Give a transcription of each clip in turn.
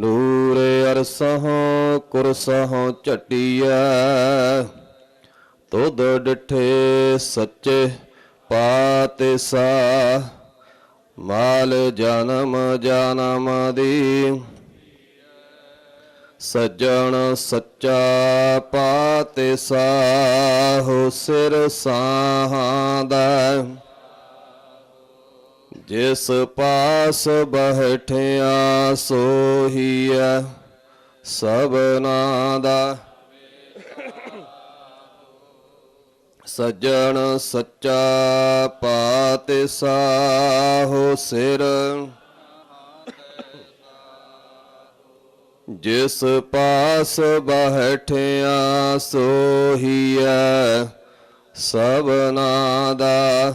ਨੂਰ ਅਰਸਹੁ ਕੁਰਸਹੁ ਝਟਿਐ। ਤੁਧ ਡਿਠੇ ਸੱਚੇ ਪਾਤੇ ਸਾ ਮਾਲ ਜਨਮ ਜਨਮ ਦੀ। ਸੱਜਣ ਸੱਚਾ ਪਾਤੇ ਸਾਹੋ ਸਿਰ ਸਾਹਾਦਾ ਜਿਸ ਪਾਸ ਬਹਿਠਿਆ ਸੋਹੀਐ ਸਭਨਾ ਦਾ ਸੱਜਣ ਸੱਚਾ ਪਾਤੇ ਸਾਹੋ ਸਿਰ। ਜਿਸ ਪਾਸ ਬਹਿਠਿਆ ਸੋਹੀਐ ਸਭਨਾ ਦਾ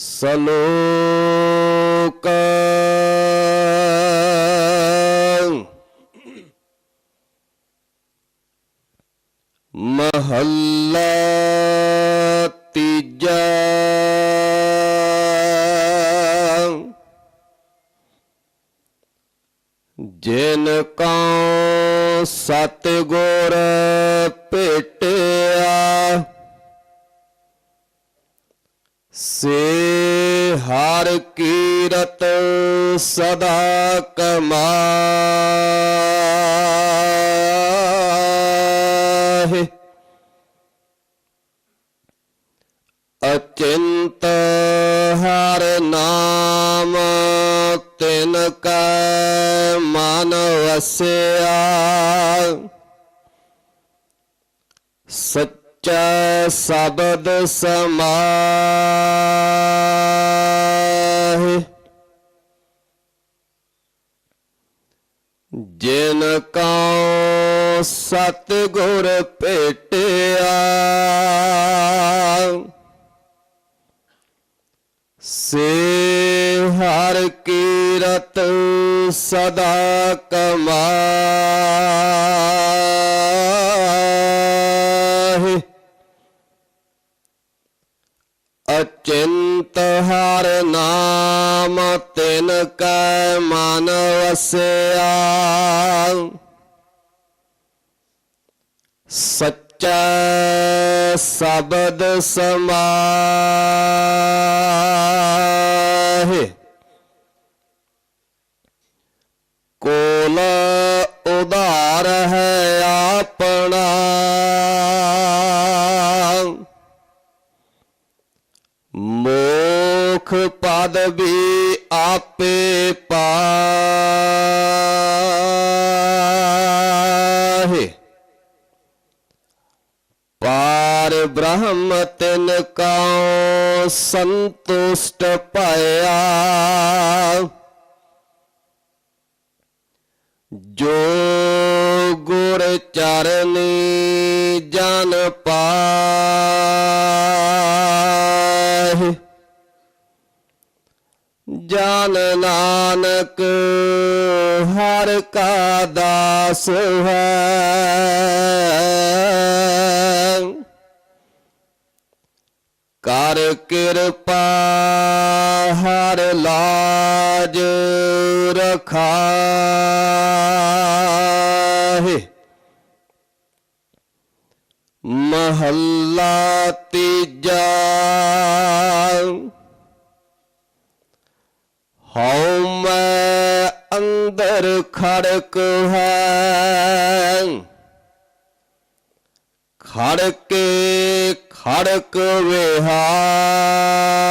ਸਲੋਕ ਮਹੱਲਾ ਤੀਜਾ ਜਿਨ ਕਉ ਸਤ ਗੁਰ ਹਰ ਕੀਰਤ ਸਦਾ ਕਮਾਏ। ਅਚਿੰਤ ਹਰ ਨਾਮ ਤਿਨ ਕੈ ਮਨ ਵਸਿਆ। ਸੱਚਾ ਸ਼ਬਦ ਸਮਾਹਿ ਜਿਨ ਕਉ ਸਤ ਗੁਰ ਭੇਟਿਆ ਸੇ ਹਰ ਕੀਰਤ ਸਦਾ ਕਮਾਹਿ। ਅਚਿੰਤ ਹਰ ਨਾਮ ਤਿਨ ਕੈ ਮਨ ਵਸਿਆ। ਸੱਚਾ ਸ਼ਬਦ ਸਮਾਹਿ। ਕੋਲ ਉਧਾਰ ਹੈ ਆਪਣਾ। ਮੋਖ ਪਦ ਵੀ ਆਪੇ ਪਾਹੇ। ਪਾਰ ਬ੍ਰਹਮ ਤਿਨ ਕਉ ਸੰਤੁਸ਼ਟ ਭਇਆ। ਜੋ ਗੁਰ ਚਰਨ ਜਨ ਪਾ ਜਨ ਨਾਨਕ ਹਰ ਕਾ ਦਾਸ ਹੈ। ਕਰ ਕਿਰਪਾ ਹਰ ਲਾਜ ਰਖਾਹੇ ਮਹੱਲਾ ਤੀਜਾ ਹਉ ਮੈਂ ਅੰਦਰ ਖੜਕ ਹੈ। ਖੜਕੇ ਖੜਕ ਵਿਹਾਈ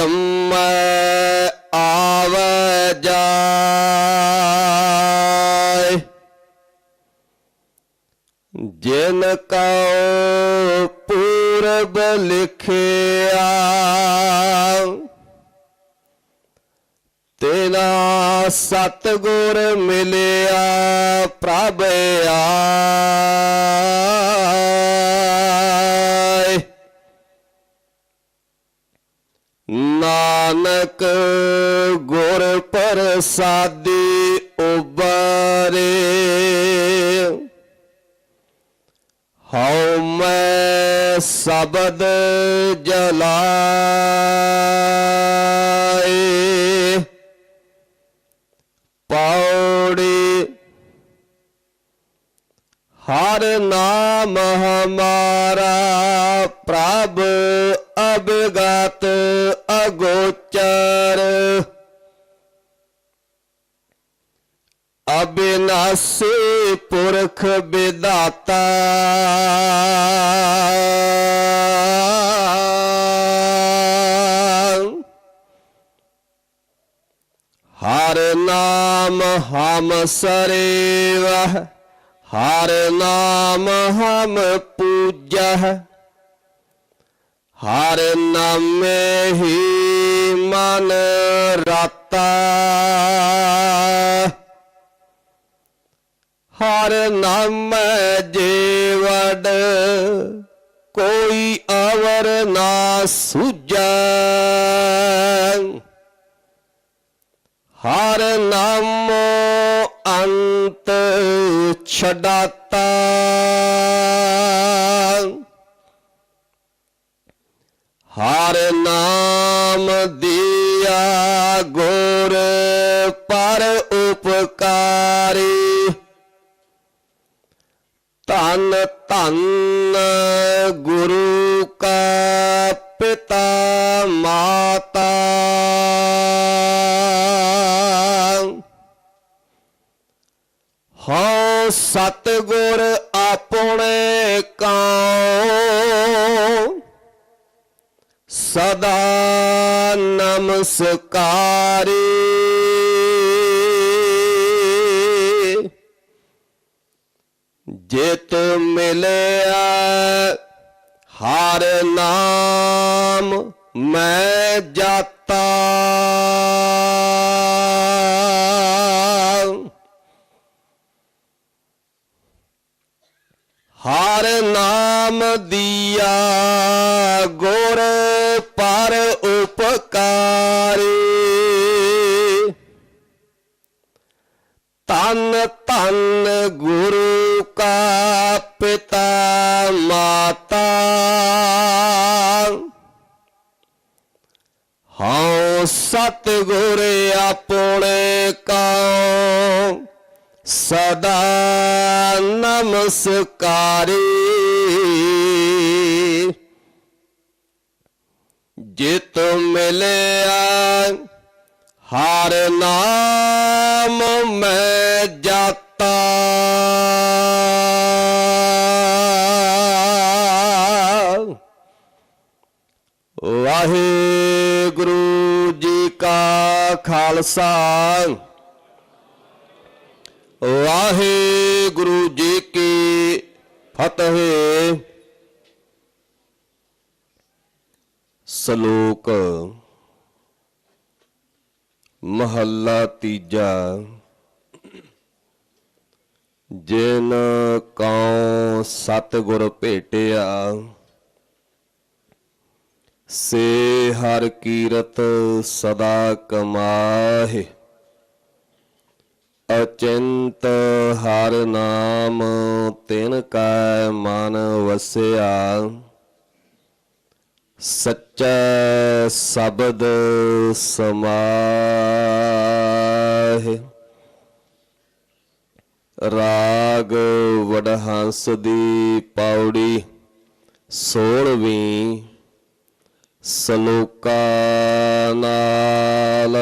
ਜੰਮੈ ਆਵੈ ਜਾਇ ਜਿਨ ਕਉ ਪੂਰਬ ਲਿਖਿਆ ਤੇਨਾ ਸਤਗੁਰ ਮਿਲਿਆ ਪ੍ਰਭ ਆਏ ਨਾਨਕ ਗੁਰ ਪ੍ਰਸਾਦੀ ਉਬਰੇ। ਹਉ ਮੈਂ ਸ਼ਬਦ ਜਲਾਏ। ਪੌੜੀ ਹਰ ਨਾਮ ਹਮਾਰਾ ਪ੍ਰਭ ਅਬਗਤ ਅਗੋਚਰ ਅਬਿਨਾਸੀ ਪੁਰਖ ਵਿਦਾਤਾ ਹਰ ਨਾਮ ਹਮ ਸਰੇਵਹ ਹਰ ਨਾਮ ਹਮ ਪੂਜਹ। ਹਰ ਨਾਮੇ ਹੀ ਮਨ ਰਾਤਾ। ਹਰ ਨਾਮ ਜੀਵੜ ਕੋਈ ਅਵਰ ਨਾ ਸੁਝੈ। ਹਰ ਨਾਮੋ ਅੰਤ ਛਡਾਤਾ। ਹਰ ਨਾਮ ਦਿਆ ਗੁਰ ਪਰ ਉਪਕਾਰੀ। ਧੰਨ ਧੰਨ ਗੁਰੂ ਕਾ ਪਿਤਾ ਮਾਤਾ। ਹਉ ਸਤਗੁਰ ਆਪਣੇ ਕਉ ਸਦਾ ਨਮਸਕਾਰੀ। ਜਿਤ ਮਿਲਿਆ ਹਰ ਨਾਮ ਮੈਂ ਜਾਤਾ। ਹਰ ਨਾਮ ਦੀਆ ਗੁਰ ਪਰ ਉਪਕਾਰੀ। ਤਨ ਤਨ ਗੁਰੂ ਕਾ ਪਿਤਾ ਮਾਤਾ। ਹਉ ਸਤਿਗੁਰ ਆਪਣੇ ਕਾ। ਸਦਾ ਨਮਸਕਾਰੀ। ਜਿਤ ਮਿਲਿਆ ਹਰ ਨਾਮ ਮੈਂ ਜਾਤਾ। ਵਾਹਿਗੁਰੂ ਜੀ ਕਾ ਖਾਲਸਾ। ਵਾਹਿਗੁਰੂ ਜੀ ਕੀ ਫਤਿਹ। ਸ਼ਲੋਕ ਮਹੱਲਾ ਤੀਜਾ। ਜਿਨ ਕਉ ਸਤਿਗੁਰ ਭੇਟਿਆ, ਸੇ ਹਰ ਕੀਰਤ ਸਦਾ ਕਮਾਹਿ। ਅਚਿੰਤ ਹਰ ਨਾਮ ਤਿਨ ਕੈ ਮਨ ਵਸਿਆ। ਸੱਚਾ ਸ਼ਬਦ ਸਮਾਹਿ। ਰਾਗ ਵਡਹੰਸ ਦੀ ਪੌੜੀ ਸੋਲਵੀਂ ਸਲੋਕਾ ਨਾਲ।